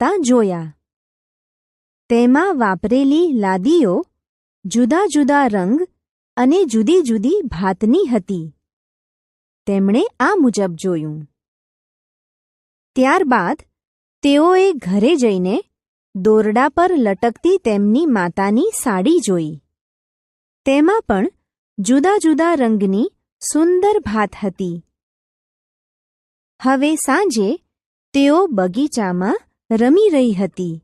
લાગતા જોયા. તેમાં વાપરેલી લાદીઓ જુદા જુદા રંગ અને જુદી જુદી ભાતની હતી. તેમણે આ મુજબ જોયું. ત્યારબાદ તેઓએ ઘરે જઈને દોરડા પર લટકતી તેમની માતાની સાડી જોઈ. તેમાં પણ જુદા જુદા રંગની સુંદર ભાત હતી. હવે સાંજે તેઓ બગીચામાં રમી રહી હતી.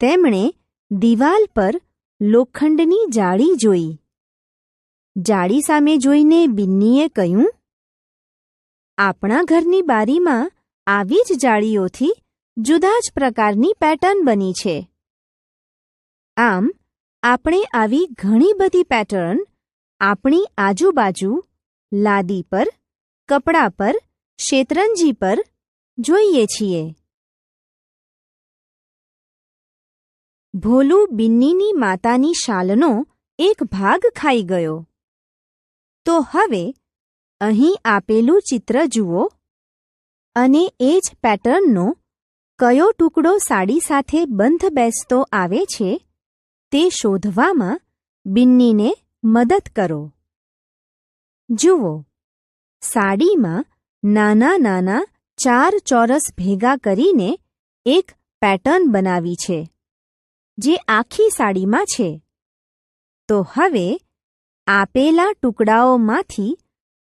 તેમણે દિવાલ પર લોખંડની જાળી જોઈ. જાળી સામે જોઈને બિન્નીએ કહ્યું, આપણા ઘરની બારીમાં આવી જ જાળીઓથી જુદા જ પ્રકારની પેટર્ન બની છે. આમ, આપણે આવી ઘણી બધી પેટર્ન આપણી આજુબાજુ લાદી પર, કપડા પર, શેતરંજી પર જોઈએ છીએ. ભોલું બિન્નીની માતાની શાલનો એક ભાગ ખાઈ ગયો. તો હવે અહીં આપેલું ચિત્ર જુઓ. અને એ જ પેટર્નનો કયો ટુકડો સાડી સાથે બંધ બેસતો આવે છે તે શોધવામાં બિન્નીને મદદ કરો. જુઓ. સાડીમાં નાના નાના ચાર ચોરસ ભેગા કરીને એક પેટર્ન બનાવી છે. જે આખી સાડીમાં છે. તો હવે, આપેલા ટુકડાઓમાંથી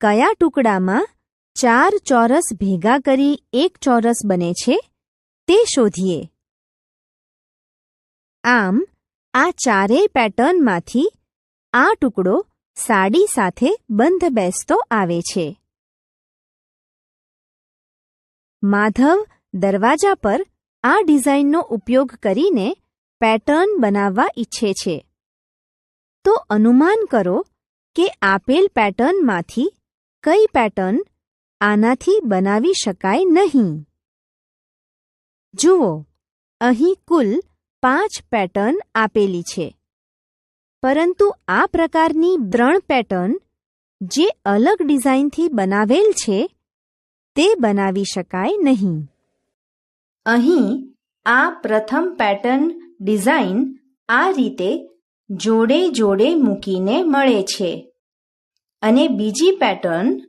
કયા ટુકડામાં ચાર ચોરસ ભેગા કરી એક ચોરસ બને છે, તે શોધીએ. આમ, આ ચારેય પેટર્નમાંથી આ ટુકડો સાડી સાથે બંધ બેસતો આવે છે. માધવ દરવાજા પર આ ડિઝાઇનનો ઉપયોગ કરીને પેટર્ન બનાવવા ઈચ્છે છે. તો અનુમાન કરો કે આપેલ પેટર્નમાંથી કઈ પેટર્ન આનાથી બનાવી શકાય નહીં. જુઓ, અહીં કુલ પાંચ પેટર્ન આપેલી છે. પરંતુ આ પ્રકારની ત્રણ પેટર્ન જે અલગ ડિઝાઇનથી બનાવેલ છે, તે બનાવી શકાય નહીં. અહીં આ પ્રથમ પેટર્ન ડિઝાઇન આ રીતે જોડે જોડે મૂકીને મળે છે. અને બીજી પેટર્ન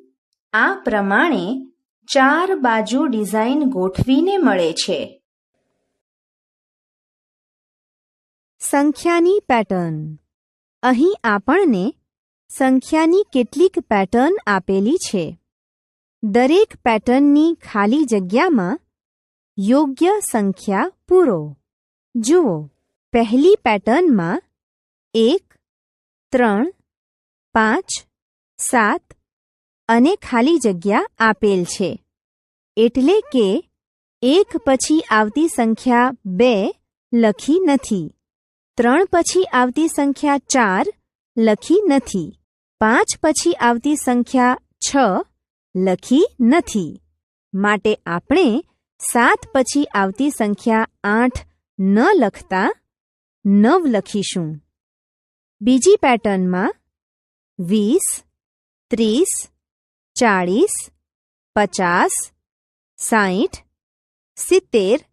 આ પ્રમાણે ચાર બાજુ ડિઝાઇન ગોઠવીને મળે છે. સંખ્યાની પેટર્ન. અહીં આપણને સંખ્યાની કેટલીક પેટર્ન આપેલી છે. દરેક પેટર્નની ખાલી જગ્યામાં યોગ્ય સંખ્યા પૂરો. જુઓ, પહેલી પેટર્નમાં એક, ત્રણ, પાંચ, સાત અને ખાલી જગ્યા આપેલ છે. એટલે કે એક પછી આવતી સંખ્યા બે લખી નથી. ત્રણ પછી આવતી સંખ્યા ચાર લખી નથી. પાંચ પછી આવતી સંખ્યા છ લખી નથી. માટે આપણે સાત પછી આવતી સંખ્યા આઠ ન લખતા નવ લખીશું. બીજી પેટર્નમાં વીસ, ત્રીસ, ચાળીસ, પચાસ સાઠ સિત્તેર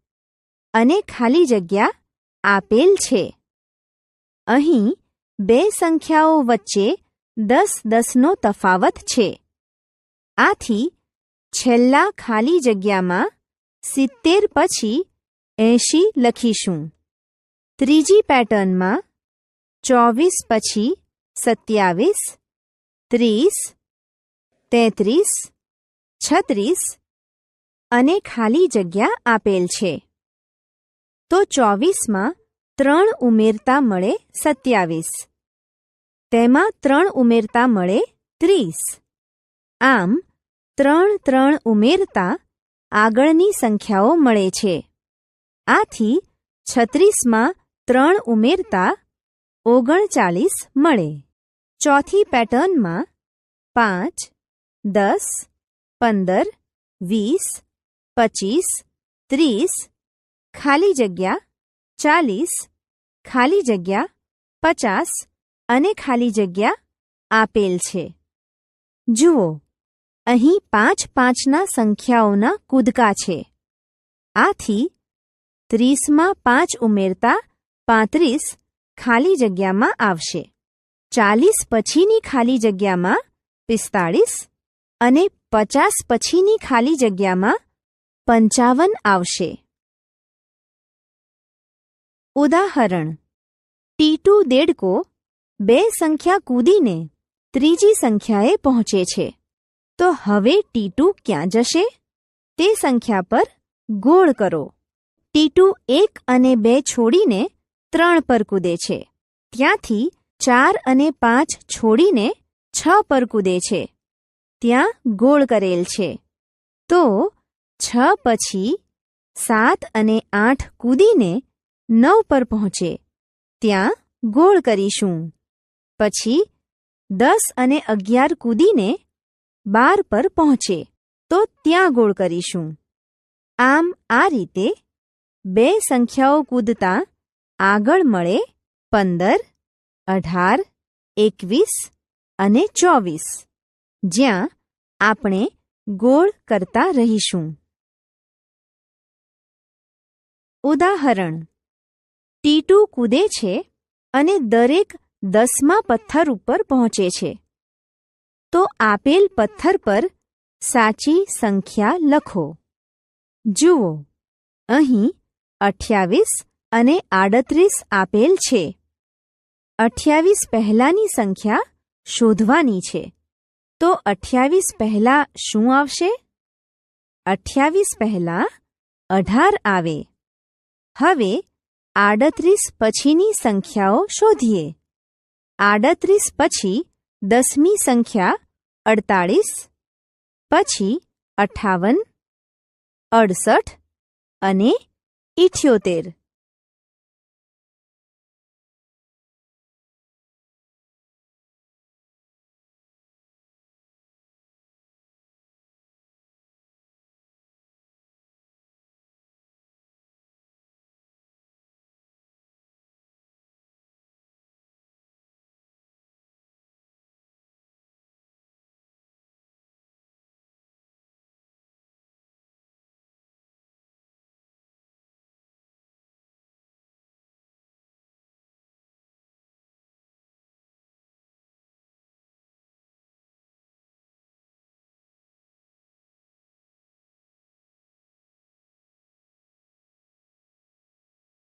અને ખાલી જગ્યા આપેલ છે. અહીં બે સંખ્યાઓ વચ્ચે દસ દસનો તફાવત છે. આથી છેલ્લા ખાલી જગ્યામાં સિત્તેર પછી એંશી લખીશું. ત્રીજી પેટર્નમાં ચોવીસ પછી સત્યાવીસ, ત્રીસ, તેત્રીસ, છત્રીસ અને ખાલી જગ્યા આપેલ છે. તો ચોવીસમાં ત્રણ ઉમેરતા મળે સત્યાવીસ. તેમાં ત્રણ ઉમેરતા મળે ત્રીસ. આમ ત્રણ ત્રણ ઉમેરતા આગળની સંખ્યાઓ મળે છે. આથી છત્રીસમાં ત્રણ ઉમેરતા ઓગણચાલીસ મળે. ચોથી પેટર્નમાં પાંચ, દસ, પંદર, વીસ, પચીસ, ત્રીસ, ખાલી જગ્યા ચાલીસ, ખાલી જગ્યા પચાસ અને ખાલી જગ્યા આપેલ છે. જુઓ, અહીં પાંચ પાંચના સંખ્યાઓના કૂદકા છે. આથી ત્રીસમાં પાંચ ઉમેરતા પાંત્રીસ ખાલી જગ્યામાં આવશે. ચાલીસ પછીની ખાલી જગ્યામાં પિસ્તાળીસ અને પચાસ પછીની ખાલી જગ્યામાં પંચાવન આવશે. ઉદાહરણ. ટીટુ દેડકો બે સંખ્યા કૂદીને ત્રીજી સંખ્યાએ પહોંચે છે. તો હવે ટીટુ ક્યાં જશે? તે સંખ્યા પર ગોળ કરો. ટીટુ એક અને બે છોડીને ત્રણ પર કૂદે છે. ત્યાંથી ચાર અને પાંચ છોડીને છ પર કૂદે છે. ત્યાં ગોળ કરેલ છે. તો છ પછી સાત અને આઠ કૂદીને નવ પર પહોંચે. ત્યાં ગોળ કરીશું. પછી દસ અને અગિયાર કૂદીને બાર પર પહોંચે. તો ત્યાં ગોળ કરીશું. આમ આ રીતે બે સંખ્યાઓ કૂદતા આગળ મળે પંદર, અઢાર, એકવીસ અને ચોવીસ, જ્યાં આપણે ગોળ કરતા રહીશું. ઉદાહરણ ટીટુ કૂદે છે અને દરેક દસમા પથ્થર ઉપર પહોંચે છે. તો આપેલ પથ્થર પર સાચી સંખ્યા લખો. જુઓ, અહીં અઠ્યાવીસ અને આડત્રીસ આપેલ છે. અઠ્યાવીસ પહેલાની સંખ્યા શોધવાની છે. તો અઠ્યાવીસ પહેલા શું આવશે? અઠ્યાવીસ પહેલા અઢાર આવે. હવે આડત્રીસ પછીની સંખ્યાઓ શોધીએ. આડત્રીસ પછી દસમી સંખ્યા અડતાળીસ, પછી અઠાવન, અડસઠ અને ইথিওতের